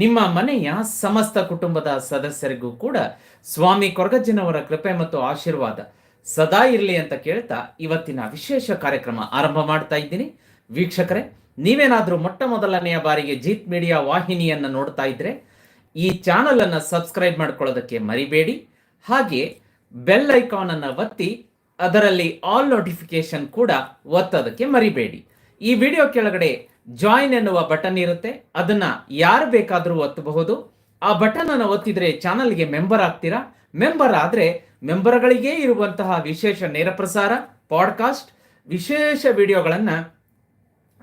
ನಿಮ್ಮ ಮನೆಯ ಸಮಸ್ತ ಕುಟುಂಬದ ಸದಸ್ಯರಿಗೂ ಕೂಡ ಸ್ವಾಮಿ ಕೊರಗಜ್ಜನವರ ಕೃಪೆ ಮತ್ತು ಆಶೀರ್ವಾದ ಸದಾ ಇರಲಿ ಅಂತ ಕೇಳ್ತಾ ಇವತ್ತಿನ ವಿಶೇಷ ಕಾರ್ಯಕ್ರಮ ಆರಂಭ ಮಾಡ್ತಾ ಇದ್ದೀನಿ. ವೀಕ್ಷಕರೇ, ನೀವೇನಾದರೂ ಮೊಟ್ಟ ಮೊದಲನೆಯ ಬಾರಿಗೆ ಜೀತ್ ಮೀಡಿಯಾ ವಾಹಿನಿಯನ್ನು ನೋಡ್ತಾ ಇದ್ರೆ ಈ ಚಾನಲ್ ಅನ್ನು ಸಬ್ಸ್ಕ್ರೈಬ್ ಮಾಡ್ಕೊಳ್ಳೋದಕ್ಕೆ ಮರಿಬೇಡಿ. ಹಾಗೆ ಬೆಲ್ ಐಕಾನ್ ಅನ್ನು ಒತ್ತಿ ಅದರಲ್ಲಿ ಆಲ್ ನೋಟಿಫಿಕೇಶನ್ ಕೂಡ ಒತ್ತೋದಕ್ಕೆ ಮರಿಬೇಡಿ. ಈ ವಿಡಿಯೋ ಕೆಳಗಡೆ ಜಾಯಿನ್ ಎನ್ನುವ ಬಟನ್ ಇರುತ್ತೆ. ಅದನ್ನ ಯಾರು ಬೇಕಾದರೂ ಒತ್ತಬಹುದು. ಆ ಬಟನ್ ಅನ್ನು ಒತ್ತಿದ್ರೆ ಚಾನಲ್ಗೆ ಮೆಂಬರ್ ಆಗ್ತೀರಾ? ಮೆಂಬರ್ ಆದ್ರೆ ಮೆಂಬರ್ಗಳಿಗೆ ಇರುವಂತಹ ವಿಶೇಷ ನೇರ ಪ್ರಸಾರ, ಪಾಡ್ಕಾಸ್ಟ್, ವಿಶೇಷ ವಿಡಿಯೋಗಳನ್ನ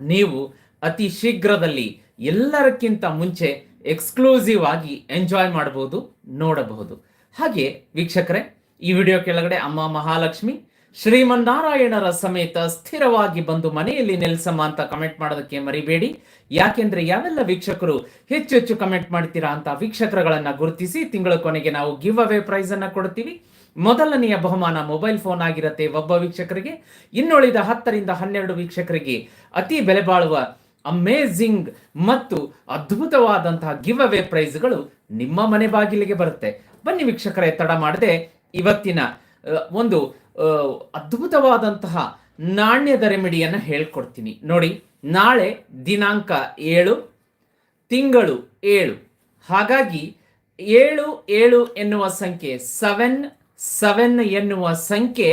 ನೀವು ಅತಿ ಶೀಘ್ರದಲ್ಲಿ ಎಲ್ಲರಕ್ಕಿಂತ ಮುಂಚೆ ಎಕ್ಸ್ಕ್ಲೂಸಿವ್ ಆಗಿ ಎಂಜಾಯ್ ಮಾಡಬಹುದು, ನೋಡಬಹುದು. ಹಾಗೆ ವೀಕ್ಷಕರೇ, ಈ ವಿಡಿಯೋ ಕೆಳಗಡೆ ಅಮ್ಮ ಮಹಾಲಕ್ಷ್ಮಿ ಶ್ರೀಮನ್ನಾರಾಯಣರ ಸಮೇತ ಸ್ಥಿರವಾಗಿ ಬಂದು ಮನೆಯಲ್ಲಿ ನೆಲೆಸಮ್ಮ ಅಂತ ಕಮೆಂಟ್ ಮಾಡೋದಕ್ಕೆ ಮರಿಬೇಡಿ. ಯಾಕೆಂದ್ರೆ ಯಾವೆಲ್ಲ ವೀಕ್ಷಕರು ಹೆಚ್ಚು ಹೆಚ್ಚು ಕಮೆಂಟ್ ಮಾಡ್ತೀರಾ ಅಂತ ವೀಕ್ಷಕರುಗಳನ್ನ ಗುರುತಿಸಿ ತಿಂಗಳ ಕೊನೆಗೆ ನಾವು ಗಿವ್ ಅವೇ ಪ್ರೈಸ್ ಅನ್ನ ಕೊಡ್ತೀವಿ. ಮೊದಲನೆಯ ಬಹುಮಾನ ಮೊಬೈಲ್ ಫೋನ್ ಆಗಿರುತ್ತೆ ಒಬ್ಬ ವೀಕ್ಷಕರಿಗೆ. ಇನ್ನುಳಿದ ಹತ್ತರಿಂದ ಹನ್ನೆರಡು ವೀಕ್ಷಕರಿಗೆ ಅತಿ ಬೆಲೆ ಬಾಳುವ ಅಮೇಝಿಂಗ್ ಮತ್ತು ಅದ್ಭುತವಾದಂತಹ ಗಿವ್ ಅವೇ ಪ್ರೈಸ್ಗಳು ನಿಮ್ಮ ಮನೆ ಬಾಗಿಲಿಗೆ ಬರುತ್ತೆ. ಬನ್ನಿ ವೀಕ್ಷಕರೇ, ತಡ ಮಾಡದೆ ಇವತ್ತಿನ ಒಂದು ಅದ್ಭುತವಾದಂತಹ ನಾಣ್ಯದ ರೆಮಿಡಿಯನ್ನು ಹೇಳ್ಕೊಡ್ತೀನಿ. ನೋಡಿ, ನಾಳೆ ದಿನಾಂಕ ಏಳು, ತಿಂಗಳು ಏಳು. ಹಾಗಾಗಿ, ಏಳು ಏಳು ಎನ್ನುವ ಸಂಖ್ಯೆ, ಸೆವೆನ್ ಸೆವೆನ್ ಎನ್ನುವ ಸಂಖ್ಯೆ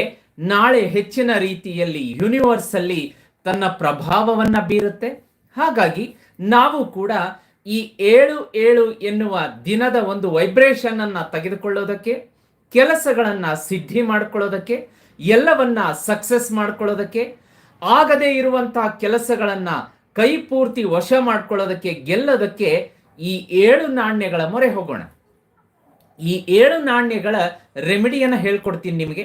ನಾಳೆ ಹೆಚ್ಚಿನ ರೀತಿಯಲ್ಲಿ ಯೂನಿವರ್ಸ್ ಅಲ್ಲಿ ತನ್ನ ಪ್ರಭಾವವನ್ನ ಬೀರುತ್ತೆ. ಹಾಗಾಗಿ, ನಾವು ಕೂಡ ಈ ಏಳು ಏಳು ಎನ್ನುವ ದಿನದ ಒಂದು ವೈಬ್ರೇಷನ್ ಅನ್ನ ತೆಗೆದುಕೊಳ್ಳೋದಕ್ಕೆ ಕೆಲಸಗಳನ್ನ ಸಿದ್ಧಿ ಮಾಡ್ಕೊಳ್ಳೋದಕ್ಕೆ, ಎಲ್ಲವನ್ನ ಸಕ್ಸಸ್ ಮಾಡ್ಕೊಳ್ಳೋದಕ್ಕೆ, ಆಗದೇ ಇರುವಂತಹ ಕೆಲಸಗಳನ್ನ ಕೈ ಪೂರ್ತಿ ವಶ ಮಾಡ್ಕೊಳ್ಳೋದಕ್ಕೆ ಗೆಲ್ಲೋದಕ್ಕೆ ಈ ಏಳು ನಾಣ್ಯಗಳ ಮೊರೆ ಹೋಗೋಣ. ಈ ಏಳು ನಾಣ್ಯಗಳ ರೆಮಿಡಿಯನ್ನು ಹೇಳ್ಕೊಡ್ತೀನಿ ನಿಮಗೆ.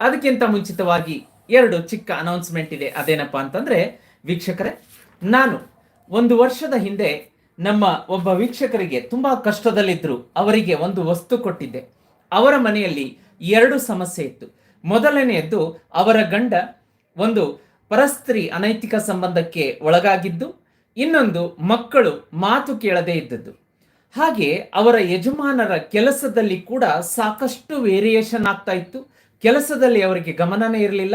ಅದಕ್ಕಿಂತ ಮುಂಚಿತವಾಗಿ ಎರಡು ಚಿಕ್ಕ ಅನೌನ್ಸ್ಮೆಂಟ್ ಇದೆ. ಅದೇನಪ್ಪ ಅಂತಂದ್ರೆ, ವೀಕ್ಷಕರೇ, ನಾನು ಒಂದು ವರ್ಷದ ಹಿಂದೆ ನಮ್ಮ ಒಬ್ಬ ವೀಕ್ಷಕರಿಗೆ ತುಂಬಾ ಕಷ್ಟದಲ್ಲಿದ್ದರು ಅವರಿಗೆ ಒಂದು ವಸ್ತು ಕೊಟ್ಟಿದ್ದೆ. ಅವರ ಮನೆಯಲ್ಲಿ ಎರಡು ಸಮಸ್ಯೆ ಇತ್ತು. ಮೊದಲನೆಯದ್ದು, ಅವರ ಗಂಡ ಒಂದು ಪರಸ್ತ್ರೀ ಅನೈತಿಕ ಸಂಬಂಧಕ್ಕೆ ಒಳಗಾಗಿದ್ದು, ಇನ್ನೊಂದು ಮಕ್ಕಳು ಮಾತು ಕೇಳದೇ ಇದ್ದದ್ದು. ಹಾಗೆ ಅವರ ಯಜಮಾನರ ಕೆಲಸದಲ್ಲಿ ಕೂಡ ಸಾಕಷ್ಟು ವೇರಿಯೇಷನ್ ಆಗ್ತಾ ಇತ್ತು. ಕೆಲಸದಲ್ಲಿ ಅವರಿಗೆ ಗಮನನೇ ಇರಲಿಲ್ಲ.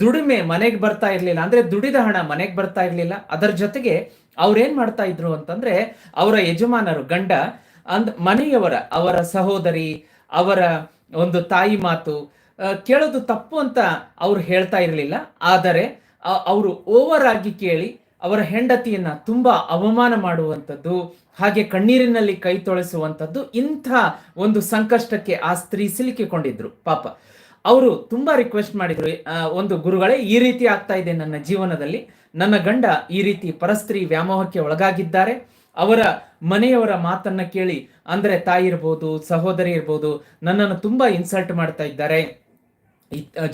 ದುಡಿಮೆ ಮನೆಗೆ ಬರ್ತಾ ಇರಲಿಲ್ಲ. ಅಂದ್ರೆ ದುಡಿದ ಹಣ ಮನೆಗೆ ಬರ್ತಾ ಇರಲಿಲ್ಲ. ಅದರ ಜೊತೆಗೆ ಅವ್ರೇನ್ ಮಾಡ್ತಾ ಇದ್ರು ಅಂತಂದ್ರೆ, ಅವರ ಯಜಮಾನರು ಗಂಡ ಅಂದ್ ಮನೆಯವರ, ಅವರ ಸಹೋದರಿ ಅವರ ಒಂದು ತಾಯಿ ಮಾತು ಕೇಳೋದು ತಪ್ಪು ಅಂತ ಅವ್ರು ಹೇಳ್ತಾ ಇರಲಿಲ್ಲ. ಆದರೆ ಅವರು ಓವರ್ ಆಗಿ ಕೇಳಿ ಅವರ ಹೆಂಡತಿಯನ್ನ ತುಂಬಾ ಅವಮಾನ ಮಾಡುವಂಥದ್ದು, ಹಾಗೆ ಕಣ್ಣೀರಿನಲ್ಲಿ ಕೈ ತೊಳೆಸುವಂಥದ್ದು ಇಂಥ ಒಂದು ಸಂಕಷ್ಟಕ್ಕೆ ಆ ಸ್ತ್ರೀ ಸಿಲುಕಿಕೊಂಡಿದ್ರು. ಪಾಪ. ಅವರು ತುಂಬಾ ರಿಕ್ವೆಸ್ಟ್ ಮಾಡಿದ್ರು ಒಂದು ಗುರುಗಳೇ, ಈ ರೀತಿ ಆಗ್ತಾ ಇದೆ ನನ್ನ ಜೀವನದಲ್ಲಿ. ನನ್ನ ಗಂಡ ಈ ರೀತಿ ಪರಸ್ತ್ರೀ ವ್ಯಾಮೋಹಕ್ಕೆ ಒಳಗಾಗಿದ್ದಾರೆ. ಅವರ ಮನೆಯವರ ಮಾತನ್ನ ಕೇಳಿ, ಅಂದ್ರೆ ತಾಯಿ ಇರ್ಬೋದು, ಸಹೋದರಿ ಇರ್ಬೋದು, ನನ್ನನ್ನು ತುಂಬಾ ಇನ್ಸಲ್ಟ್ ಮಾಡ್ತಾ ಇದ್ದಾರೆ.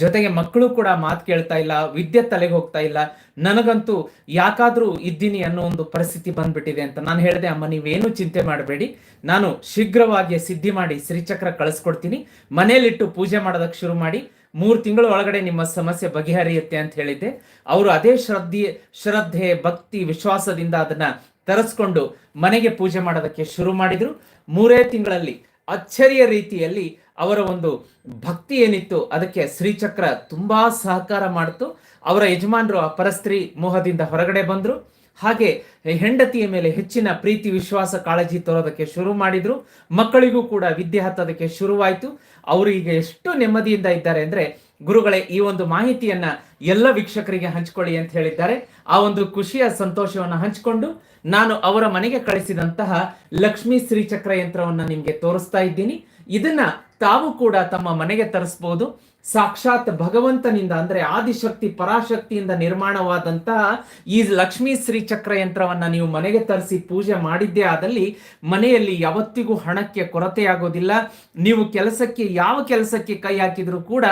ಜೊತೆಗೆ ಮಕ್ಕಳು ಕೂಡ ಮಾತು ಕೇಳ್ತಾ ಇಲ್ಲ, ವಿದ್ಯೆ ತಲೆಗೆ ಹೋಗ್ತಾ ಇಲ್ಲ. ನನಗಂತೂ ಯಾಕಾದ್ರೂ ಇದ್ದೀನಿ ಅನ್ನೋ ಒಂದು ಪರಿಸ್ಥಿತಿ ಬಂದ್ಬಿಟ್ಟಿದೆ ಅಂತ ನಾನು ಹೇಳಿದೆ, ಅಮ್ಮ, ನೀವೇನು ಚಿಂತೆ ಮಾಡಬೇಡಿ. ನಾನು ಶೀಘ್ರವಾಗಿ ಸಿದ್ಧಿ ಮಾಡಿ, ಶ್ರೀಚಕ್ರ ಕಳಿಸ್ಕೊಡ್ತೀನಿ. ಮನೇಲಿಟ್ಟು ಪೂಜೆ ಮಾಡೋದಕ್ಕೆ ಶುರು ಮಾಡಿ, ಮೂರು ತಿಂಗಳ ಒಳಗಡೆ ನಿಮ್ಮ ಸಮಸ್ಯೆ ಬಗೆಹರಿಯುತ್ತೆ ಅಂತ ಹೇಳಿದ್ದೆ. ಅವರು ಅದೇ ಶ್ರದ್ಧೆ ಶ್ರದ್ಧೆ, ಭಕ್ತಿ, ವಿಶ್ವಾಸದಿಂದ ಅದನ್ನ ತರಿಸ್ಕೊಂಡು ಮನೆಗೆ ಪೂಜೆ ಮಾಡೋದಕ್ಕೆ ಶುರು ಮಾಡಿದರು. ಮೂರೇ ತಿಂಗಳಲ್ಲಿ ಅಚ್ಚರಿಯ ರೀತಿಯಲ್ಲಿ ಅವರ ಒಂದು ಭಕ್ತಿ ಏನಿತ್ತು, ಅದಕ್ಕೆ ಶ್ರೀಚಕ್ರ ತುಂಬಾ ಸಹಕಾರ ಮಾಡಿತು. ಅವರ ಯಜಮಾನರು ಆ ಪರಸ್ತ್ರೀ ಮೋಹದಿಂದ ಹೊರಗಡೆ ಬಂದರು. ಹಾಗೆ ಹೆಂಡತಿಯ ಮೇಲೆ ಹೆಚ್ಚಿನ ಪ್ರೀತಿ, ವಿಶ್ವಾಸ, ಕಾಳಜಿ ತೋರೋದಕ್ಕೆ ಶುರು ಮಾಡಿದ್ರು. ಮಕ್ಕಳಿಗೂ ಕೂಡ ವಿದ್ಯೆ ಹತ್ತೋದಕ್ಕೆ ಶುರುವಾಯಿತು. ಅವರು ಈಗ ಎಷ್ಟು ನೆಮ್ಮದಿಯಿಂದ ಇದ್ದಾರೆ ಅಂದ್ರೆ, ಗುರುಗಳೇ, ಈ ಒಂದು ಮಾಹಿತಿಯನ್ನ ಎಲ್ಲ ವೀಕ್ಷಕರಿಗೆ ಹಂಚಿಕೊಳ್ಳಿ ಅಂತ ಹೇಳಿದ್ದಾರೆ. ಆ ಒಂದು ಖುಷಿಯ ಸಂತೋಷವನ್ನು ಹಂಚಿಕೊಂಡು ನಾನು ಅವರ ಮನೆಗೆ ಕಳಿಸಿದಂತಹ ಲಕ್ಷ್ಮೀ ಶ್ರೀಚಕ್ರ ಯಂತ್ರವನ್ನ ನಿಮ್ಗೆ ತೋರಿಸ್ತಾ ಇದ್ದೀನಿ. ಇದನ್ನ ತಾವು ಕೂಡ ತಮ್ಮ ಮನೆಗೆ ತರಿಸಬಹುದು ಸಾಕ್ಷಾತ್ ಭಗವಂತನಿಂದ, ಅಂದ್ರೆ ಆದಿಶಕ್ತಿ, ಪರಾಶಕ್ತಿಯಿಂದ ನಿರ್ಮಾಣವಾದಂತಹ ಈ ಲಕ್ಷ್ಮೀ ಶ್ರೀ ಚಕ್ರ ಯಂತ್ರವನ್ನ ನೀವು ಮನೆಗೆ ತರಿಸಿ ಪೂಜೆ ಮಾಡಿದ್ದೇ ಆದಲ್ಲಿ ಮನೆಯಲ್ಲಿ ಯಾವತ್ತಿಗೂ ಹಣಕ್ಕೆ ಕೊರತೆಯಾಗೋದಿಲ್ಲ. ನೀವು ಕೆಲಸಕ್ಕೆ, ಯಾವ ಕೆಲಸಕ್ಕೆ ಕೈ ಹಾಕಿದರೂ ಕೂಡ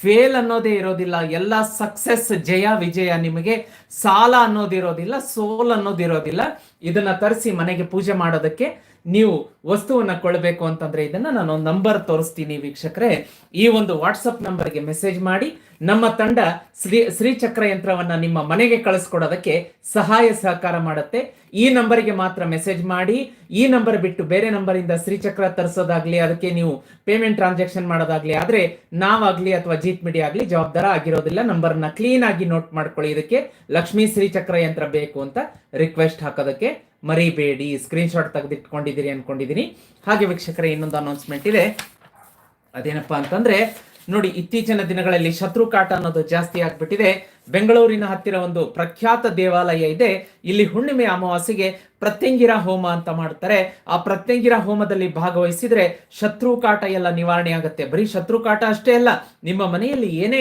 ಫೇಲ್ ಅನ್ನೋದೇ ಇರೋದಿಲ್ಲ. ಎಲ್ಲ ಸಕ್ಸೆಸ್ ಜಯ, ವಿಜಯ ನಿಮಗೆ. ಸಾಲ ಅನ್ನೋದಿರೋದಿಲ್ಲ ಸೋಲ್ ಅನ್ನೋದಿರೋದಿಲ್ಲ. ಇದನ್ನ ತರಿಸಿ ಮನೆಗೆ ಪೂಜೆ ಮಾಡೋದಕ್ಕೆ ನೀವು ವಸ್ತುವನ್ನ ಕೊಡಬೇಕು ಅಂತಂದ್ರೆ ಇದನ್ನ ನಾನು ನಂಬರ್ ತೋರಿಸ್ತೀನಿ ವೀಕ್ಷಕರೇ. ಈ ಒಂದು ವಾಟ್ಸಪ್ ನಂಬರ್ಗೆ ಮೆಸೇಜ್ ಮಾಡಿ ನಮ್ಮ ತಂಡ ಶ್ರೀ ಶ್ರೀಚಕ್ರ ಯಂತ್ರವನ್ನ ನಿಮ್ಮ ಮನೆಗೆ ಕಳಿಸ್ಕೊಡೋದಕ್ಕೆ ಸಹಾಯ ಸಹಕಾರ ಮಾಡುತ್ತೆ. ಈ ನಂಬರಿಗೆ ಮಾತ್ರ ಮೆಸೇಜ್ ಮಾಡಿ, ಈ ನಂಬರ್ ಬಿಟ್ಟು ಬೇರೆ ನಂಬರಿಂದ ಶ್ರೀಚಕ್ರ ತರಿಸೋದಾಗ್ಲಿ, ಅದಕ್ಕೆ ನೀವು ಪೇಮೆಂಟ್ ಟ್ರಾನ್ಸಾಕ್ಷನ್ ಮಾಡೋದಾಗ್ಲಿ ಆದ್ರೆ ನಾವಾಗ್ಲಿ ಅಥವಾ ಜೀತ್ ಮೀಡಿಯಾ ಆಗ್ಲಿ ಜವಾಬ್ದಾರ ಆಗಿರೋದಿಲ್ಲ. ನಂಬರ್ನ ಕ್ಲೀನ್ ಆಗಿ ನೋಟ್ ಮಾಡ್ಕೊಳ್ಳಿ. ಇದಕ್ಕೆ ಲಕ್ಷ್ಮೀ ಶ್ರೀಚಕ್ರ ಯಂತ್ರ ಬೇಕು ಅಂತ ರಿಕ್ವೆಸ್ಟ್ ಹಾಕೋದಕ್ಕೆ ಮರಿಬೇಡಿ. ಸ್ಕ್ರೀನ್ ಶಾಟ್ ತೆಗೆದಿಟ್ಕೊಂಡಿದ್ದೀರಿ ಅನ್ಕೊಂಡಿದ್ದೀನಿ. ಹಾಗೆ ವೀಕ್ಷಕರ, ಇನ್ನೊಂದು ಅನೌನ್ಸ್ಮೆಂಟ್ ಇದೆ. ಅದೇನಪ್ಪ ಅಂತಂದ್ರೆ ನೋಡಿ, ಇತ್ತೀಚಿನ ದಿನಗಳಲ್ಲಿ ಶತ್ರು ಕಾಟ ಅನ್ನೋದು ಜಾಸ್ತಿ ಆಗ್ಬಿಟ್ಟಿದೆ. ಬೆಂಗಳೂರಿನ ಹತ್ತಿರ ಒಂದು ಪ್ರಖ್ಯಾತ ದೇವಾಲಯ ಇದೆ. ಇಲ್ಲಿ ಹುಣ್ಣಿಮೆ ಅಮಾವಾಸ್ಯೆಗೆ ಪ್ರತ್ಯಂಗಿರ ಹೋಮ ಅಂತ ಮಾಡ್ತಾರೆ. ಆ ಪ್ರತ್ಯಂಗಿರ ಹೋಮದಲ್ಲಿ ಭಾಗವಹಿಸಿದ್ರೆ ಶತ್ರು ಕಾಟ ಎಲ್ಲ ನಿವಾರಣೆ ಆಗುತ್ತೆ. ಬರೀ ಶತ್ರು ಕಾಟ ಅಷ್ಟೇ ಅಲ್ಲ, ನಿಮ್ಮ ಮನೆಯಲ್ಲಿ ಏನೇ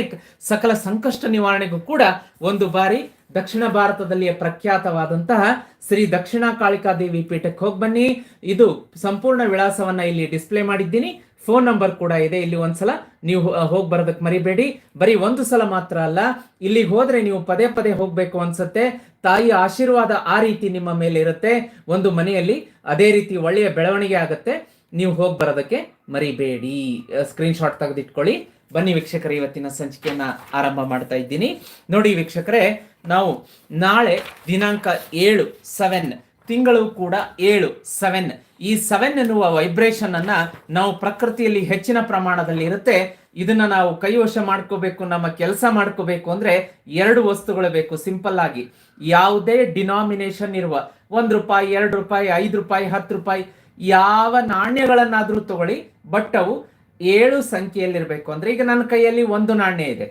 ಸಕಲ ಸಂಕಷ್ಟ ನಿವಾರಣೆಗೂ ಕೂಡ ಒಂದು ಬಾರಿ ದಕ್ಷಿಣ ಭಾರತದಲ್ಲಿಯ ಪ್ರಖ್ಯಾತವಾದಂತಹ ಶ್ರೀ ದಕ್ಷಿಣ ಕಾಳಿಕಾ ದೇವಿ ಪೀಠಕ್ಕೆ ಹೋಗಿ ಬನ್ನಿ. ಇದು ಸಂಪೂರ್ಣ ವಿಳಾಸವನ್ನ ಇಲ್ಲಿ ಡಿಸ್ಪ್ಲೇ ಮಾಡಿದ್ದೀನಿ. ಫೋನ್ ನಂಬರ್ ಕೂಡ ಇದೆ. ಇಲ್ಲಿ ಒಂದ್ಸಲ ನೀವು ಹೋಗಿ ಬರೋದಕ್ಕೆ ಮರಿಬೇಡಿ. ಬರೀ ಒಂದು ಸಲ ಮಾತ್ರ ಅಲ್ಲ ಇಲ್ಲಿಗೆ ಹೋದ್ರೆ ನೀವು ಪದೇ ಪದೇ ಹೋಗಬೇಕು ಅನ್ಸುತ್ತೆ. ತಾಯಿಯ ಆಶೀರ್ವಾದ ಆ ರೀತಿ ನಿಮ್ಮ ಮೇಲೆ ಇರುತ್ತೆ. ಒಂದು ಮನೆಯಲ್ಲಿ ಅದೇ ರೀತಿ ಒಳ್ಳೆಯ ಬೆಳವಣಿಗೆ ಆಗುತ್ತೆ. ನೀವು ಹೋಗಿ ಬರೋದಕ್ಕೆ ಮರಿಬೇಡಿ. ಸ್ಕ್ರೀನ್ ಶಾಟ್ ತೆಗೆದಿಟ್ಕೊಳ್ಳಿ. ಬನ್ನಿ ವೀಕ್ಷಕರೇ, ಇವತ್ತಿನ ಸಂಚಿಕೆಯನ್ನ ಆರಂಭ ಮಾಡ್ತಾ ಇದ್ದೀನಿ. ನೋಡಿ ವೀಕ್ಷಕರೇ, ನಾವು ನಾಳೆ ದಿನಾಂಕ ಏಳು ಸೆವೆನ್ ತಿಂಗಳು ಕೂಡ ಏಳು ಸೆವೆನ್ ಈ ಸೆವೆನ್ ಎನ್ನುವ ವೈಬ್ರೇಷನ್ ಅನ್ನ ನಾವು ಪ್ರಕೃತಿಯಲ್ಲಿ ಹೆಚ್ಚಿನ ಪ್ರಮಾಣದಲ್ಲಿ ಇರುತ್ತೆ. ಇದನ್ನ ನಾವು ಕೈವಶ ಮಾಡ್ಕೋಬೇಕು, ನಮ್ಮ ಕೆಲಸ ಮಾಡ್ಕೋಬೇಕು ಅಂದ್ರೆ ಎರಡು ವಸ್ತುಗಳು ಬೇಕು ಸಿಂಪಲ್ ಆಗಿ. ಯಾವುದೇ ಡಿನಾಮಿನೇಷನ್ ಇರುವ ಒಂದ್ ರೂಪಾಯಿ, ಎರಡು ರೂಪಾಯಿ, ಐದು ರೂಪಾಯಿ, ಹತ್ತು ರೂಪಾಯಿ, ಯಾವ ನಾಣ್ಯಗಳನ್ನಾದ್ರೂ ತಗೊಳ್ಳಿ ಬಟ್ ಅವು ಏಳು ಸಂಖ್ಯೆಯಲ್ಲಿರಬೇಕು. ಅಂದ್ರೆ ಈಗ ನನ್ನ ಕೈಯಲ್ಲಿ ಒಂದು ನಾಣ್ಯ ಇದೆ.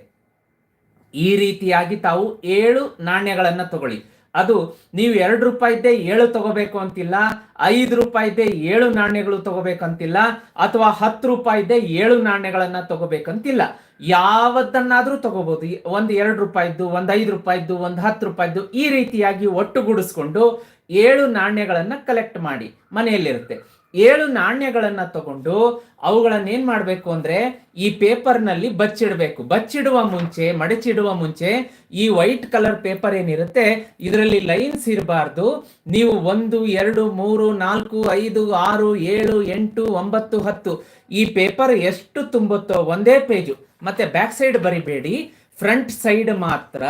ಈ ರೀತಿಯಾಗಿ ತಾವು ಏಳು ನಾಣ್ಯಗಳನ್ನ ತಗೊಳ್ಳಿ. ಅದು ನೀವು ಎರಡು ರೂಪಾಯಿದ್ದೆ ಏಳು ತಗೋಬೇಕು ಅಂತಿಲ್ಲ, ಐದು ರೂಪಾಯಿದ್ದೆ ಏಳು ನಾಣ್ಯಗಳು ತಗೋಬೇಕಂತಿಲ್ಲ, ಅಥವಾ ಹತ್ತು ರೂಪಾಯಿದ್ದೆ ಏಳು ನಾಣ್ಯಗಳನ್ನ ತಗೋಬೇಕಂತಿಲ್ಲ. ಯಾವದನ್ನಾದ್ರೂ ತಗೋಬಹುದು ಒಂದ್ ಎರಡು ರೂಪಾಯಿದ್ದು, ಒಂದ್ ಐದು ರೂಪಾಯಿದ್ದು, ಒಂದ್ ಹತ್ತು ರೂಪಾಯಿದ್ದು ಈ ರೀತಿಯಾಗಿ ಒಟ್ಟುಗೂಡಿಸ್ಕೊಂಡು ಏಳು ನಾಣ್ಯಗಳನ್ನ ಕಲೆಕ್ಟ್ ಮಾಡಿ ಮನೆಯಲ್ಲಿರುತ್ತೆ. ಏಳು ನಾಣ್ಯಗಳನ್ನ ತಗೊಂಡು ಅವುಗಳನ್ನ ಏನ್ ಮಾಡ್ಬೇಕು ಅಂದ್ರೆ ಈ ಪೇಪರ್ನಲ್ಲಿ ಬಚ್ಚಿಡಬೇಕು. ಬಚ್ಚಿಡುವ ಮುಂಚೆ, ಮಡಚಿಡುವ ಮುಂಚೆ ಈ ವೈಟ್ ಕಲರ್ ಪೇಪರ್ ಏನಿರುತ್ತೆ, ಇದರಲ್ಲಿ ಲೈನ್ಸ್ ಇರಬಾರ್ದು. ನೀವು ಒಂದು, ಎರಡು, ಮೂರು, ನಾಲ್ಕು, ಐದು, ಆರು, ಏಳು, ಎಂಟು, ಒಂಬತ್ತು, ಹತ್ತು. ಈ ಪೇಪರ್ ಎಷ್ಟು ತುಂಬುತ್ತೋ ಒಂದೇ ಪೇಜು. ಮತ್ತೆ ಬ್ಯಾಕ್ ಸೈಡ್ ಬರಿಬೇಡಿ. ಫ್ರಂಟ್ ಸೈಡ್ ಮಾತ್ರ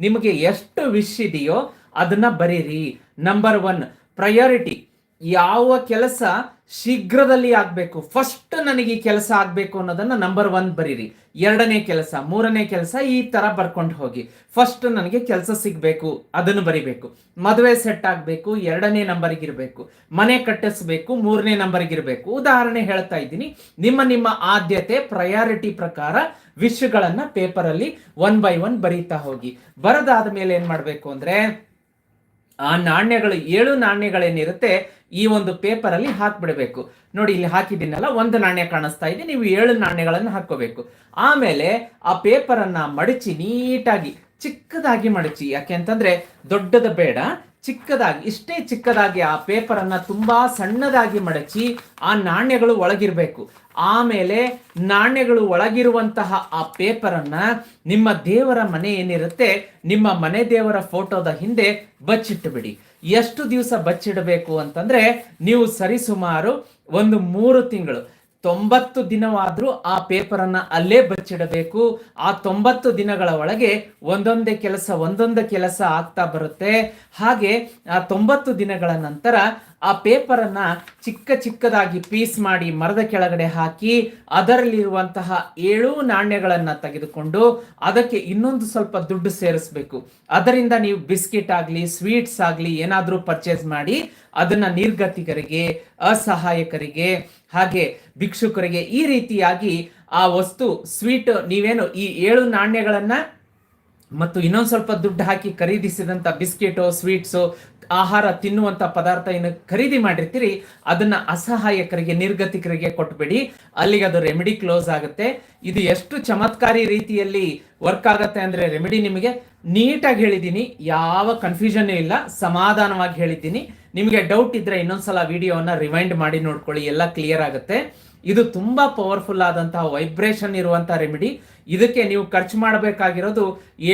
ನಿಮಗೆ ಎಷ್ಟು ವಿಶ್ ಇದೆಯೋ ಅದನ್ನ ಬರೀರಿ. Number one, priority. ಯಾವ ಕೆಲಸ ಶೀಘ್ರದಲ್ಲಿ ಆಗ್ಬೇಕು? ಫಸ್ಟ್ ನನಗೆ ಈ ಕೆಲಸ ಆಗ್ಬೇಕು ಅನ್ನೋದನ್ನ ನಂಬರ್ ಒನ್ ಬರೀರಿ. ಎರಡನೇ ಕೆಲಸ, ಮೂರನೇ ಕೆಲಸ ಈ ತರ ಬರ್ಕೊಂಡು ಹೋಗಿ. ಫಸ್ಟ್ ನನಗೆ ಕೆಲಸ ಸಿಗಬೇಕು, ಅದನ್ನು ಬರಿಬೇಕು. ಮದುವೆ ಸೆಟ್ ಆಗ್ಬೇಕು, ಎರಡನೇ ನಂಬರ್ಗೆ ಇರಬೇಕು. ಮನೆ ಕಟ್ಟಿಸ್ಬೇಕು, ಮೂರನೇ ನಂಬರ್ಗೆ ಇರಬೇಕು. ಉದಾಹರಣೆ ಹೇಳ್ತಾ ಇದ್ದೀನಿ. ನಿಮ್ಮ ನಿಮ್ಮ ಆದ್ಯತೆ ಪ್ರಯಾರಿಟಿ ಪ್ರಕಾರ ವಿಷಯಗಳನ್ನ ಪೇಪರಲ್ಲಿ ಒನ್ ಬೈ ಒನ್ ಬರೀತಾ ಹೋಗಿ. ಬರದಾದ ಮೇಲೆ ಏನ್ ಮಾಡ್ಬೇಕು ಅಂದ್ರೆ ಆ ನಾಣ್ಯಗಳು ಏಳು ನಾಣ್ಯಗಳೇನಿರುತ್ತೆ ಈ ಒಂದು ಪೇಪರ್ ಅಲ್ಲಿ ಹಾಕ್ಬಿಡ್ಬೇಕು. ನೋಡಿ, ಇಲ್ಲಿ ಹಾಕಿದ್ದೀನಲ್ಲ, ಒಂದು ನಾಣ್ಯ ಕಾಣಿಸ್ತಾ ಇದೆ, ನೀವು ಏಳು ನಾಣ್ಯಗಳನ್ನು ಹಾಕೋಬೇಕು ಆಮೇಲೆ ಆ ಪೇಪರ್ ಅನ್ನ ಮಡಚಿ ನೀಟಾಗಿ ಚಿಕ್ಕದಾಗಿ ಮಡಚಿ, ಯಾಕೆ ಅಂತಂದ್ರೆ ದೊಡ್ಡದ ಬೇಡ ಚಿಕ್ಕದಾಗಿ, ಇಷ್ಟೇ ಚಿಕ್ಕದಾಗಿ ಆ ಪೇಪರನ್ನು ತುಂಬ ಸಣ್ಣದಾಗಿ ಮಡಚಿ ಆ ನಾಣ್ಯಗಳು ಒಳಗಿರಬೇಕು. ಆಮೇಲೆ ನಾಣ್ಯಗಳು ಒಳಗಿರುವಂತಹ ಆ ಪೇಪರನ್ನು ನಿಮ್ಮ ದೇವರ ಮನೆ ಏನಿರುತ್ತೆ, ನಿಮ್ಮ ಮನೆ ದೇವರ ಫೋಟೋದ ಹಿಂದೆ ಬಚ್ಚಿಟ್ಟುಬಿಡಿ. ಎಷ್ಟು ದಿವಸ ಬಚ್ಚಿಡಬೇಕು ಅಂತಂದ್ರೆ, ನೀವು ಸರಿಸುಮಾರು ಒಂದು ಮೂರು ತಿಂಗಳು. ತೊಂಬತ್ತು ದಿನವಾದರೂ ಆ ಪೇಪರ್ ಅನ್ನ ಅಲ್ಲೇ ಬಚ್ಚಿಡಬೇಕು. ಆ ತೊಂಬತ್ತು ದಿನಗಳ ಒಳಗೆ ಒಂದೊಂದೇ ಕೆಲಸ ಒಂದೊಂದೇ ಕೆಲಸ ಆಗ್ತಾ ಬರುತ್ತೆ. ಹಾಗೆ ಆ ತೊಂಬತ್ತು ದಿನಗಳ ನಂತರ ಆ ಪೇಪರ್ ಅನ್ನ ಚಿಕ್ಕ ಚಿಕ್ಕದಾಗಿ ಪೀಸ್ ಮಾಡಿ ಮರದ ಕೆಳಗಡೆ ಹಾಕಿ ಅದರಲ್ಲಿರುವಂತಹ ಏಳು ನಾಣ್ಯಗಳನ್ನು ತೆಗೆದುಕೊಂಡು ಅದಕ್ಕೆ ಇನ್ನೊಂದು ಸ್ವಲ್ಪ ದುಡ್ಡು ಸೇರಿಸ್ಬೇಕು. ಅದರಿಂದ ನೀವು ಬಿಸ್ಕೆಟ್ ಆಗಲಿ, ಸ್ವೀಟ್ಸ್ ಆಗಲಿ ಏನಾದರೂ ಪರ್ಚೇಸ್ ಮಾಡಿ ಅದನ್ನ ನಿರ್ಗತಿಕರಿಗೆ, ಅಸಹಾಯಕರಿಗೆ, ಹಾಗೆ ಭಿಕ್ಷುಕರಿಗೆ ಈ ರೀತಿಯಾಗಿ ಆ ವಸ್ತು, ಸ್ವೀಟ್ ನೀವೇನು ಈ ಏಳು ನಾಣ್ಯಗಳನ್ನು ಮತ್ತು ಇನ್ನೊಂದು ಸ್ವಲ್ಪ ದುಡ್ಡು ಹಾಕಿ ಖರೀದಿಸಿದಂಥ ಬಿಸ್ಕೆಟು, ಸ್ವೀಟ್ಸು ಆಹಾರ ತಿನ್ನುವಂತ ಪದಾರ್ಥ ಏನು ಖರೀದಿ ಮಾಡಿರ್ತೀರಿ, ಅದನ್ನ ಅಸಹಾಯಕರಿಗೆ, ನಿರ್ಗತಿಕರಿಗೆ ಕೊಟ್ಬಿಡಿ. ಅಲ್ಲಿಗೆ ಅದು ರೆಮಿಡಿ ಕ್ಲೋಸ್ ಆಗುತ್ತೆ. ಇದು ಎಷ್ಟು ಚಮತ್ಕಾರಿ ರೀತಿಯಲ್ಲಿ ವರ್ಕ್ ಆಗುತ್ತೆ ಅಂದ್ರೆ ರೆಮಿಡಿ ನಿಮಗೆ ನೀಟಾಗಿ ಹೇಳಿದ್ದೀನಿ. ಯಾವ ಕನ್ಫ್ಯೂಷನ್ ಇಲ್ಲ. ಸಮಾಧಾನವಾಗಿ ಹೇಳಿದ್ದೀನಿ. ನಿಮಗೆ ಡೌಟ್ ಇದ್ರೆ ಇನ್ನೊಂದ್ಸಲ ವಿಡಿಯೋನ ರಿವೈಂಡ್ ಮಾಡಿ ನೋಡ್ಕೊಳ್ಳಿ. ಎಲ್ಲ ಕ್ಲಿಯರ್ ಆಗುತ್ತೆ. ಇದು ತುಂಬಾ ಪವರ್ಫುಲ್ ಆದಂತಹ ವೈಬ್ರೇಷನ್ ಇರುವಂತಹ ರೆಮಿಡಿ ಇದಕ್ಕೆ ನೀವು ಖರ್ಚು ಮಾಡಬೇಕಾಗಿರೋದು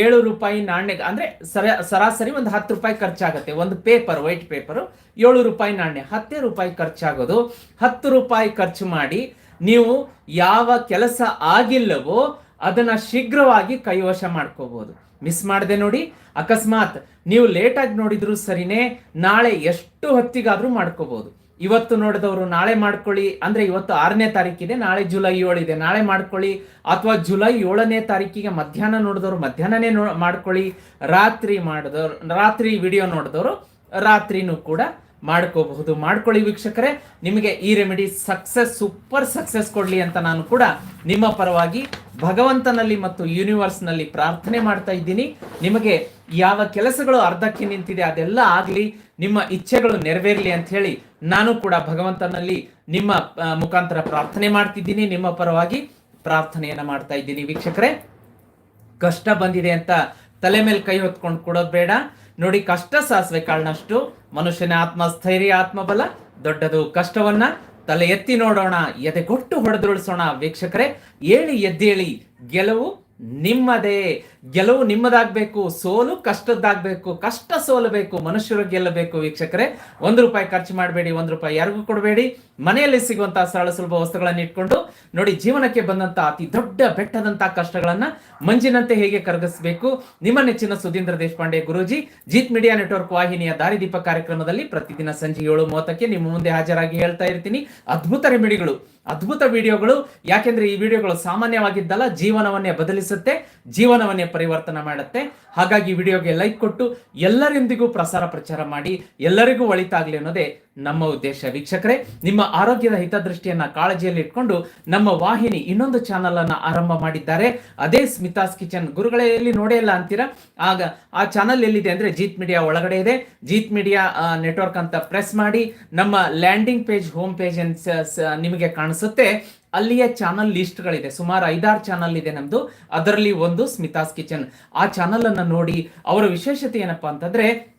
ಏಳು ರೂಪಾಯಿ ನಾಣ್ಯ, ಅಂದ್ರೆ ಸರ, ಸರಾಸರಿ ಒಂದು ಹತ್ತು ರೂಪಾಯಿ ಖರ್ಚಾಗುತ್ತೆ. ಒಂದು ಪೇಪರ್ ವೈಟ್ ಪೇಪರ್ ಏಳು ರೂಪಾಯಿ ನಾಣ್ಯ, ಹತ್ತೇ ರೂಪಾಯಿ ಖರ್ಚಾಗೋದು. ಹತ್ತು ರೂಪಾಯಿ ಖರ್ಚು ಮಾಡಿ ನೀವು ಯಾವ ಕೆಲಸ ಆಗಿಲ್ಲವೋ ಅದನ್ನ ಶೀಘ್ರವಾಗಿ ಕೈವಶ ಮಾಡ್ಕೋಬಹುದು ಮಿಸ್ ಮಾಡದೆ ನೋಡಿ. ಅಕಸ್ಮಾತ್ ನೀವು ಲೇಟಾಗಿ ನೋಡಿದ್ರು ಸರಿನೇ, ನಾಳೆ ಎಷ್ಟು ಹೊತ್ತಿಗಾದ್ರೂ ಮಾಡ್ಕೋಬಹುದು ಇವತ್ತು ನೋಡಿದವರು ನಾಳೆ ಮಾಡ್ಕೊಳ್ಳಿ. ಅಂದ್ರೆ ಇವತ್ತು ಆರನೇ ತಾರೀಕಿದೆ ನಾಳೆ ಜುಲೈ ಏಳಿದೆ ನಾಳೆ ಮಾಡ್ಕೊಳ್ಳಿ. ಅಥವಾ ಜುಲೈ ಏಳನೇ ತಾರೀಕಿಗೆ ಮಧ್ಯಾಹ್ನ ನೋಡಿದವರು ಮಧ್ಯಾಹ್ನನೇ ನೋ ಮಾಡ್ಕೊಳ್ಳಿ. ರಾತ್ರಿ ಮಾಡಿದವರು, ರಾತ್ರಿ ವಿಡಿಯೋ ನೋಡಿದವರು ರಾತ್ರಿನೂ ಕೂಡ ಮಾಡ್ಕೋಬಹುದು. ಮಾಡ್ಕೊಳ್ಳಿ ವೀಕ್ಷಕರೇ, ನಿಮಗೆ ಈ ರೆಮಿಡಿ ಸಕ್ಸಸ್ ಸೂಪರ್ ಸಕ್ಸಸ್ ಕೊಡ್ಲಿ ಅಂತ ನಾನು ಕೂಡ ನಿಮ್ಮ ಪರವಾಗಿ ಭಗವಂತನಲ್ಲಿ ಮತ್ತು ಯೂನಿವರ್ಸ್ನಲ್ಲಿ ಪ್ರಾರ್ಥನೆ ಮಾಡ್ತಾ ಇದ್ದೀನಿ. ನಿಮಗೆ ಯಾವ ಕೆಲಸಗಳು ಅರ್ಧಕ್ಕೆ ನಿಂತಿದೆ ಅದೆಲ್ಲ ಆಗಲಿ, ನಿಮ್ಮ ಇಚ್ಛೆಗಳು ನೆರವೇರಲಿ ಅಂತ ಹೇಳಿ ನಾನು ಕೂಡ ಭಗವಂತನಲ್ಲಿ ನಿಮ್ಮ ಮುಖಾಂತರ ಪ್ರಾರ್ಥನೆ ಮಾಡ್ತಿದ್ದೀನಿ. ನಿಮ್ಮ ಪರವಾಗಿ ಪ್ರಾರ್ಥನೆಯನ್ನ ಮಾಡ್ತಾ ಇದ್ದೀನಿ ವೀಕ್ಷಕರೇ. ಕಷ್ಟ ಬಂದಿದೆ ಅಂತ ತಲೆ ಮೇಲೆ ಕೈ ಹೊತ್ಕೊಂಡು ಕೊಡೋದು ಬೇಡ. ನೋಡಿ ಕಷ್ಟ ಸಾಸಿವೆ ಕಾಳನಷ್ಟು ಮನುಷ್ಯನ ಆತ್ಮ, ಸ್ಥೈರ್ಯ, ಆತ್ಮಬಲ, ದೊಡ್ಡದು ಕಷ್ಟವನ್ನ ತಲೆ ಎತ್ತಿ ನೋಡೋಣ ಎದೆಗೊಟ್ಟು ಹೊಡೆದುರುಳಿಸೋಣ. ವೀಕ್ಷಕರೇ, ಏಳಿ ಎದ್ದೇಳಿ ಗೆಲುವು ನಿಮ್ಮದೇ. ಗೆಲುವು ನಿಮ್ಮದಾಗಬೇಕು, ಸೋಲು ಕಷ್ಟದ್ದಾಗಬೇಕು, ಕಷ್ಟ ಸೋಲಬೇಕು, ಮನುಷ್ಯರು ಗೆಲ್ಲಬೇಕು ವೀಕ್ಷಕರೇ. ಒಂದು ರೂಪಾಯಿ ಖರ್ಚು ಮಾಡಬೇಡಿ, ಒಂದು ರೂಪಾಯಿ ಯಾರಿಗೂ ಕೊಡಬೇಡಿ. ಮನೆಯಲ್ಲಿ ಸಿಗುವಂತಹ ಸರಳ ಸುಲಭ ವಸ್ತುಗಳನ್ನು ಇಟ್ಕೊಂಡು ನೋಡಿ, ಜೀವನಕ್ಕೆ ಬಂದಂತ ಅತಿ ದೊಡ್ಡ ಬೆಟ್ಟದಂತಹ ಕಷ್ಟಗಳನ್ನ ಮಂಜಿನಂತೆ ಹೇಗೆ ಕರಗಿಸಬೇಕು? ನಿಮ್ಮ ನೆಚ್ಚಿನ ಸುಧೀಂದ್ರ ದೇಶಪಾಂಡೆ ಗುರುಜಿ, ಜೀತ್ ಮೀಡಿಯಾ ನೆಟ್ವರ್ಕ್ ವಾಹಿನಿಯ ದಾರಿದೀಪ ಕಾರ್ಯಕ್ರಮದಲ್ಲಿ ಪ್ರತಿದಿನ ಸಂಜೆ ಏಳು ಮೂವತ್ತಕ್ಕೆ ನಿಮ್ಮ ಮುಂದೆ ಹಾಜರಾಗಿ ಹೇಳ್ತಾ ಇರ್ತೀನಿ. ಅದ್ಭುತ ರೆಮಿಡಿಗಳು, ಅದ್ಭುತ ವಿಡಿಯೋಗಳು. ಯಾಕೆಂದ್ರೆ ಈ ವಿಡಿಯೋಗಳು ಸಾಮಾನ್ಯವಾಗಿದ್ದಲ್ಲ, ಜೀವನವನ್ನೇ ಬದಲಿಸುತ್ತೆ. ಜೀವನವನ್ನೇ ಪರಿವರ್ತನೆ ಮಾಡುತ್ತೆ. ಹಾಗಾಗಿ ವಿಡಿಯೋಗೆ ಲೈಕ್ ಕೊಟ್ಟು ಎಲ್ಲರೊಂದಿಗೂ ಪ್ರಸಾರ ಪ್ರಚಾರ ಮಾಡಿ, ಎಲ್ಲರಿಗೂ ಒಳಿತಾಗ್ಲಿ ಅನ್ನೋದೇ ನಮ್ಮ ಉದ್ದೇಶ. ವೀಕ್ಷಕರೇ, ನಿಮ್ಮ ಆರೋಗ್ಯದ ಹಿತದೃಷ್ಟಿಯನ್ನ ಕಾಳಜಿಯಲ್ಲಿ ಇಟ್ಕೊಂಡು ನಮ್ಮ ವಾಹಿನಿ ಇನ್ನೊಂದು ಚಾನಲ್ ಅನ್ನ ಆರಂಭ ಮಾಡಿದ್ದಾರೆ. ಅದೇ ಸ್ಮಿತಾಸ್ ಕಿಚನ್. ಗುರುಗಳೇ, ಎಲ್ಲಿ ನೋಡೇ ಇಲ್ಲ ಅಂತೀರಾ? ಆಗ ಆ ಚಾನಲ್ ಎಲ್ಲಿದೆ ಅಂದ್ರೆ ಜೀತ್ ಮೀಡಿಯಾ ಒಳಗಡೆ ಇದೆ. ಜೀತ್ ಮೀಡಿಯಾ ನೆಟ್ವರ್ಕ್ ಅಂತ ಪ್ರೆಸ್ ಮಾಡಿ ನಮ್ಮ ಲ್ಯಾಂಡಿಂಗ್ ಪೇಜ್ ಹೋಮ್ ಪೇಜ್ ನಿಮಗೆ ಕಾಣಿಸುತ್ತೆ. ಅಲ್ಲಿಯ ಚಾನಲ್ ಲಿಸ್ಟ್ಗಳಿದೆ. ಸುಮಾರು ಐದಾರು ಚಾನಲ್ ಇದೆ ನಮ್ದು. ಅದರಲ್ಲಿ ಒಂದು ಸ್ಮಿತಾಸ್ ಕಿಚನ್. ಆ ಚಾನಲನ್ನು ನೋಡಿ ಅವರ ವಿಶೇಷತೆ ಏನಪ್ಪಾ ಅಂತಂದ್ರೆ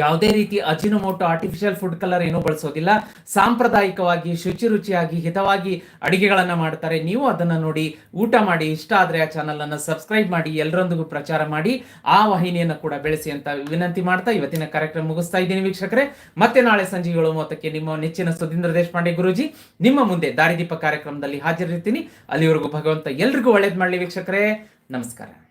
ಯಾವುದೇ ರೀತಿ ಅಜಿನೋಮೋಟೋ ಆರ್ಟಿಫಿಷಿಯಲ್ ಫುಡ್ ಕಲರ್ ಏನೂ ಬಳಸೋದಿಲ್ಲ. ಸಾಂಪ್ರದಾಯಿಕವಾಗಿ ಶುಚಿ ರುಚಿಯಾಗಿ ಹಿತವಾಗಿ ಅಡುಗೆಗಳನ್ನು ಮಾಡ್ತಾರೆ. ನೀವು ಅದನ್ನ ನೋಡಿ ಊಟ ಮಾಡಿ, ಇಷ್ಟ ಆದ್ರೆ ಆ ಚಾನಲನ್ನು ಸಬ್ಸ್ಕ್ರೈಬ್ ಮಾಡಿ ಎಲ್ಲರೊಂದಿಗೂ ಪ್ರಚಾರ ಮಾಡಿ, ಆ ವಾಹಿನಿಯನ್ನು ಕೂಡ ಬೆಳೆಸಿ ಅಂತ ವಿನಂತಿ ಮಾಡ್ತಾ ಇವತ್ತಿನ ಕಾರ್ಯಕ್ರಮ ಮುಗಿಸ್ತಾ ಇದ್ದೀನಿ ವೀಕ್ಷಕರೇ. ಮತ್ತೆ ನಾಳೆ ಸಂಜೆ ಏಳು ಮೂವತ್ತಕ್ಕೆ ನಿಮ್ಮ ನೆಚ್ಚಿನ ಸುಧೀಂದ್ರ ದೇಶಪಾಂಡೆ ಗುರುಜಿ ನಿಮ್ಮ ಮುಂದೆ ದಾರಿದೀಪ ಕಾರ್ಯಕ್ರಮದಲ್ಲಿ ಹಾಜರಿರ್ತೀನಿ. ಅಲ್ಲಿವರೆಗೂ ಭಗವಂತ ಎಲ್ರಿಗೂ ಒಳ್ಳೇದು ಮಾಡಲಿ ವೀಕ್ಷಕರೇ. ನಮಸ್ಕಾರ.